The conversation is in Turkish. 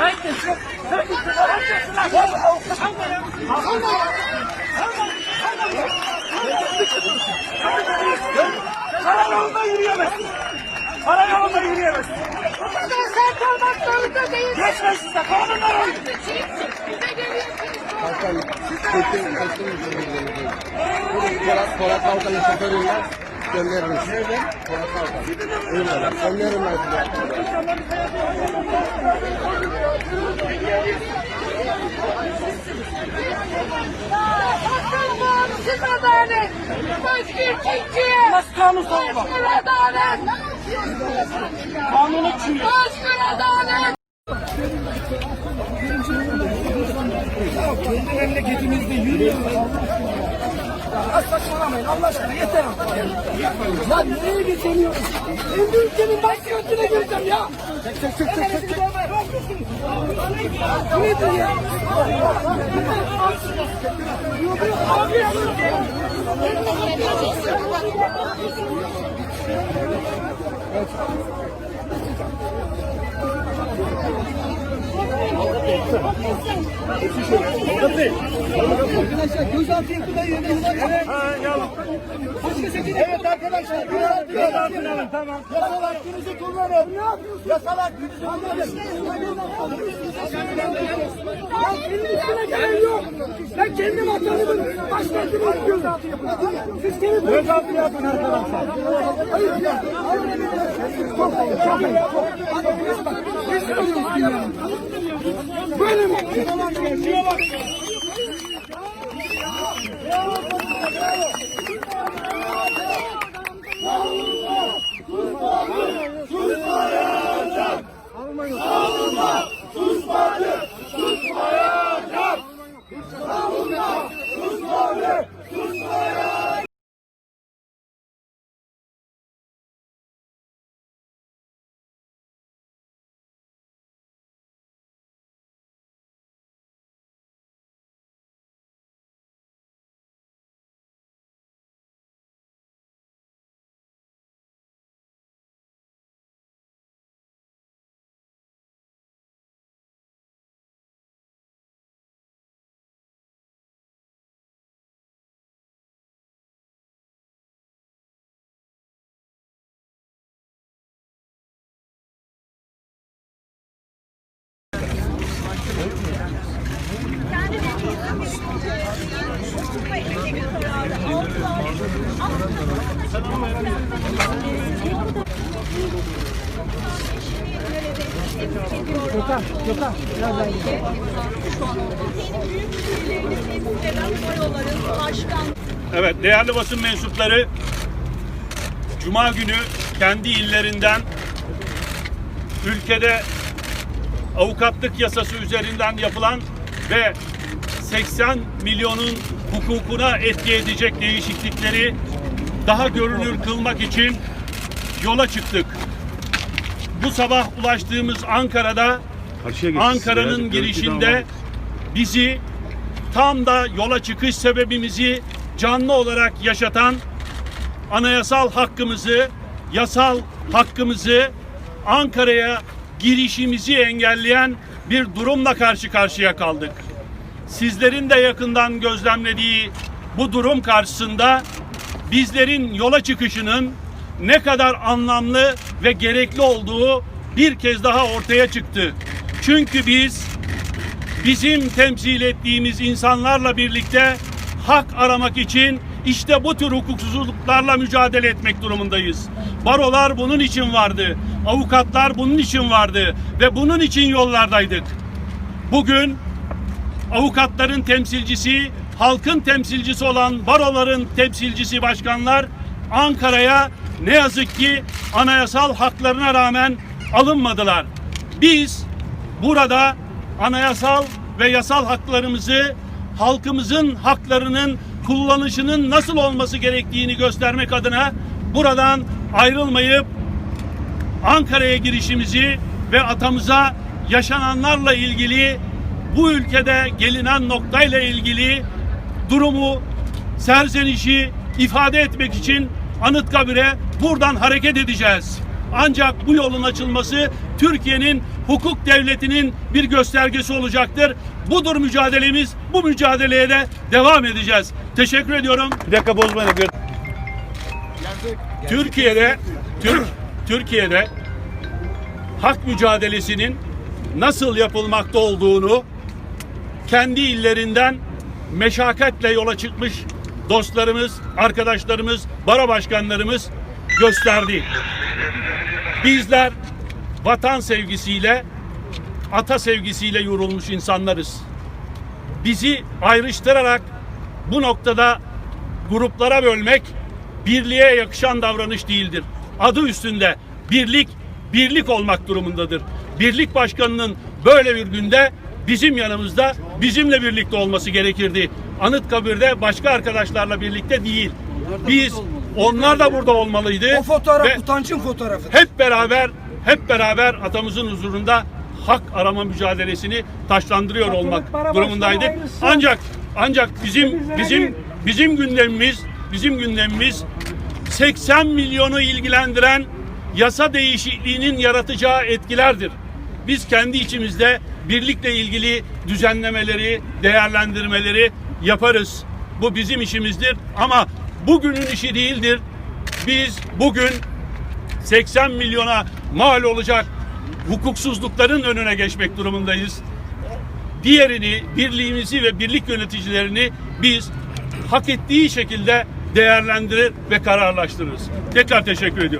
Sen kimsin? Sen kimsin? Karayolunda yürüyemezsin. Yürüyemezsin. Sen kalmak zorunda değilsin. Geçme size. Kanunlar uyun. Bize geliyorsunuz. Hakan, Tekin, Tekin Polat, Polat Kalkan'ın şoförüyle göndermiş. Nereden? Polat Kalkan. Öyle, gönderin ben size. Bağımsız adalet. Özgür Çiftçi. Nasıl kanun savunma? Özgür adalet. Kanunu çiğniyor. Özgür adalet. Kendi memleketimizde yürüyoruz. Ya saçmalamayın Allah aşkına yeter artık. Ya nereye geçemiyoruz? Kendi ülkemin başkentine gireceğim ya. Çek çek çek çek çek. çek. Nedir ya? Evet arkadaşlar. Gözaltına alın tamam. Yasal hakkınızı kullanın. Yasal hakkınızı kullanın. Ya benim üstüme gelen yok. Ben kendim atanımın başkentini gözaltı yapıyorum. Siz kendi Gözaltı yapın arkadaşlar. Hayır ya. Çok ayıp, çok ayıp. Bak, rezil oluyoruz dünyanın. Thank you. Şuna bak. Evet değerli basın mensupları Cuma günü kendi illerinden ülkede avukatlık yasası üzerinden yapılan ve 80 milyonun hukukuna etki edecek değişiklikleri daha görünür kılmak için yola çıktık. Bu sabah ulaştığımız Ankara'da Ankara'nın girişinde bizi tam da yola çıkış sebebimizi canlı olarak yaşatan anayasal hakkımızı, yasal hakkımızı Ankara'ya girişimizi engelleyen bir durumla karşı karşıya kaldık. Sizlerin de yakından gözlemlediği bu durum karşısında bizlerin yola çıkışının ne kadar anlamlı ve gerekli olduğu bir kez daha ortaya çıktı. Çünkü biz bizim temsil ettiğimiz insanlarla birlikte hak aramak için işte bu tür hukuksuzluklarla mücadele etmek durumundayız. Barolar bunun için vardı. Avukatlar bunun için vardı ve bunun için yollardaydık. Bugün avukatların temsilcisi, halkın temsilcisi olan baroların temsilcisi başkanlar Ankara'ya ne yazık ki anayasal haklarına rağmen alınmadılar. Biz burada anayasal ve yasal haklarımızı halkımızın haklarının kullanışının nasıl olması gerektiğini göstermek adına buradan ayrılmayıp Ankara'ya girişimizi ve atamıza yaşananlarla ilgili bu ülkede gelinen noktayla ilgili durumu, serzenişi ifade etmek için Anıtkabir'e buradan hareket edeceğiz. Ancak bu yolun açılması Türkiye'nin hukuk devletinin bir göstergesi olacaktır. Budur mücadelemiz. Bu mücadeleye de devam edeceğiz. Teşekkür ediyorum. Bir dakika bozmayın. Türkiye'de Türk Türkiye'de hak mücadelesinin nasıl yapılmakta olduğunu kendi illerinden meşakkatle yola çıkmış dostlarımız, arkadaşlarımız, baro başkanlarımız gösterdi. Bizler vatan sevgisiyle, ata sevgisiyle yorulmuş insanlarız. Bizi ayrıştırarak bu noktada gruplara bölmek birliğe yakışan davranış değildir. Adı üstünde birlik, birlik olmak durumundadır. Birlik başkanının böyle bir günde bizim yanımızda bizimle birlikte olması gerekirdi. Anıtkabir'de başka arkadaşlarla birlikte değil. Biz onlar da burada olmalıydı. O fotoğraf Ve utancın fotoğrafı. hep beraber hep beraber atamızın huzurunda hak arama mücadelesini taşlandırıyor olmak durumundaydık. Ancak ancak bizim bizim bizim gündemimiz bizim gündemimiz 80 milyonu ilgilendiren yasa değişikliğinin yaratacağı etkilerdir. Biz kendi içimizde birlikle ilgili düzenlemeleri, değerlendirmeleri yaparız. Bu bizim işimizdir ama bugünün işi değildir. Biz bugün 80 milyona mal olacak hukuksuzlukların önüne geçmek durumundayız. Diğerini, birliğimizi ve birlik yöneticilerini biz hak ettiği şekilde değerlendirir ve kararlaştırırız. Tekrar teşekkür ediyorum.